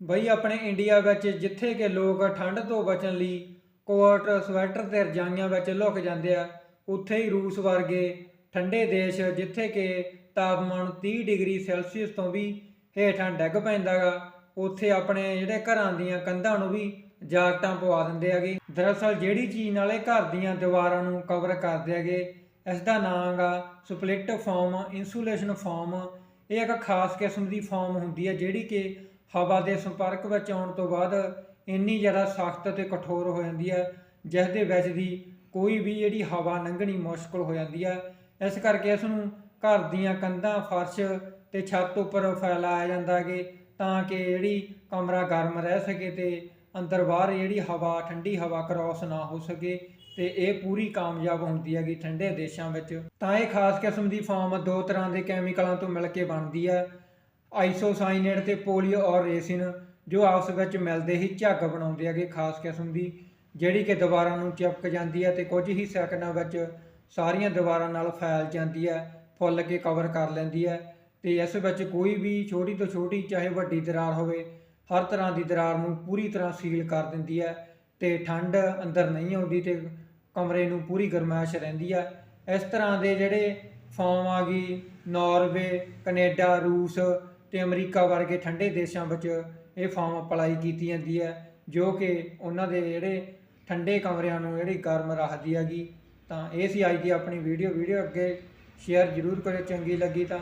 ਬਈ ਆਪਣੇ ਇੰਡੀਆ ਵਿੱਚ ਜਿੱਥੇ ਕਿ ਲੋਕ ਠੰਡ ਤੋਂ ਬਚਣ ਲਈ ਕੋਟ, ਸਵੈਟਰ ਤੇ ਰਜਾਈਆਂ ਵਿੱਚ ਲੁਕ ਜਾਂਦੇ ਆ, ਉੱਥੇ ਹੀ ਰੂਸ ਵਰਗੇ ਠੰਡੇ ਦੇਸ਼ ਜਿੱਥੇ ਕਿ ਤਾਪਮਾਨ 30 ਡਿਗਰੀ ਸੈਲਸੀਅਸ ਤੋਂ ਵੀ ਹੇਠਾਂ ਡਿੱਗ ਪੈਂਦਾਗਾ ਉੱਥੇ ਆਪਣੇ ਜਿਹੜੇ ਘਰਾਂ ਦੀਆਂ ਕੰਧਾਂ ਨੂੰ ਵੀ ਜਾਕਟਾਂ ਪਵਾ ਦਿੰਦੇ ਹੈਗੇ। ਦਰਅਸਲ ਜਿਹੜੀ ਚੀਜ਼ ਨਾਲੇ ਘਰ ਦੀਆਂ ਦੀਵਾਰਾਂ ਨੂੰ ਕਵਰ ਕਰਦੇ ਹੈਗੇ ਇਸ ਦਾ ਨਾਮ ਗਾ ਸਪਲਿਟ ਫਾਰਮ ਇਨਸੂਲੇਸ਼ਨ ਫਾਰਮ ਇਹ ਇੱਕ ਖਾਸ ਕਿਸਮ ਦੀ ਫਾਰਮ ਹੁੰਦੀ ਹੈ ਜਿਹੜੀ ਕਿ ਹਵਾ ਦੇ ਸੰਪਰਕ ਵਿੱਚ ਆਉਣ ਤੋਂ ਬਾਅਦ ਇੰਨੀ ਜ਼ਿਆਦਾ ਸਖਤ ਤੇ ਕਠੋਰ ਹੋ ਜਾਂਦੀ ਹੈ ਜਿਸ ਦੇ ਵਿੱਚ ਦੀ ਕੋਈ ਵੀ ਜਿਹੜੀ ਹਵਾ ਲੰਘਣੀ ਮੁਸ਼ਕਲ ਹੋ ਜਾਂਦੀ ਹੈ। ਇਸ ਕਰਕੇ ਇਸ ਨੂੰ ਘਰ ਦੀਆਂ ਕੰਧਾਂ, ਫਰਸ਼ ਤੇ ਛੱਤ ਉੱਪਰ ਫੈਲਾਇਆ ਜਾਂਦਾ ਕਿ ਤਾਂ ਕਿ ਜਿਹੜੀ ਕਮਰਾ ਗਰਮ ਰਹਿ ਸਕੇ ਤੇ ਅੰਦਰ ਬਾਹਰ ਜਿਹੜੀ ਹਵਾ, ਠੰਡੀ ਹਵਾ ਕ੍ਰਾਸ ਨਾ ਹੋ ਸਕੇ ਤੇ ਇਹ ਪੂਰੀ ਕਾਮਯਾਬ ਹੁੰਦੀ ਹੈਗੀ ਠੰਡੇ ਦੇਸ਼ਾਂ ਵਿੱਚ। ਤਾਂ ਇਹ ਖਾਸ ਕਿਸਮ ਦੀ ਫਾਰਮ ਦੋ ਤਰ੍ਹਾਂ ਦੇ ਕੈਮੀਕਲਾਂ ਤੋਂ ਮਿਲ ਕੇ ਬਣਦੀ ਹੈ। ਆਈਸੋਸਾਈਨੇਟ ਤੇ ਪੋਲੀਓ ਔਰ ਰੇਸਿਨ, ਜੋ ਆਪਸ ਵਿੱਚ ਮਿਲਦੇ ਹੀ ਝੱਗ ਬਣਾਉਂਦੇ ਹੈਗੇ ਖਾਸ ਕਿਸਮ ਦੀ, ਜਿਹੜੀ ਕਿ ਦੀਵਾਰਾਂ ਨੂੰ ਚਿਪਕ ਜਾਂਦੀ ਹੈ ਤੇ ਕੁਝ ਹੀ ਸੈਕਿੰਡਾਂ ਵਿੱਚ ਸਾਰੀਆਂ ਦੀਵਾਰਾਂ ਨਾਲ ਫੈਲ ਜਾਂਦੀ ਹੈ, ਫੁੱਲ ਕੇ ਕਵਰ ਕਰ ਲੈਂਦੀ ਹੈ ਤੇ ਇਸ ਵਿੱਚ ਕੋਈ ਵੀ ਛੋਟੀ ਤੋਂ ਛੋਟੀ, ਚਾਹੇ ਵੱਡੀ ਦਰਾਰ ਹੋਵੇ, ਹਰ ਤਰ੍ਹਾਂ ਦੀ ਦਰਾਰ ਨੂੰ ਪੂਰੀ ਤਰ੍ਹਾਂ ਸੀਲ ਕਰ ਦਿੰਦੀ ਹੈ ਤੇ ਠੰਡ ਅੰਦਰ ਨਹੀਂ ਆਉਂਦੀ ਤੇ ਕਮਰੇ ਨੂੰ ਪੂਰੀ ਗਰਮਾਇਸ਼ ਰਹਿੰਦੀ ਹੈ। ਇਸ ਤਰ੍ਹਾਂ ਦੇ ਜਿਹੜੇ ਫਾਰਮ ਆ ਗਈ, ਨਾਰਵੇ, ਕੈਨੇਡਾ, ਰੂਸ ਤੇ ਅਮਰੀਕਾ ਵਰਗੇ ਠੰਡੇ ਦੇਸ਼ਾਂ ਵਿੱਚ ਇਹ ਫਾਰਮ ਅਪਲਾਈ ਕੀਤੀ ਜਾਂਦੀ ਹੈ, ਜੋ ਕਿ ਉਹਨਾਂ ਦੇ ਜਿਹੜੇ ਠੰਡੇ ਕਮਰਿਆਂ ਨੂੰ ਜਿਹੜੀ ਗਰਮ ਰੱਖਦੀ ਹੈਗੀ। ਤਾਂ ਇਹ ਸੀ ਅੱਜ ਦੀ ਆਪਣੀ ਵੀਡੀਓ ਵੀਡੀਓ ਅੱਗੇ ਸ਼ੇਅਰ ਜ਼ਰੂਰ ਕਰਿਓ, ਚੰਗੀ ਲੱਗੀ ਤਾਂ।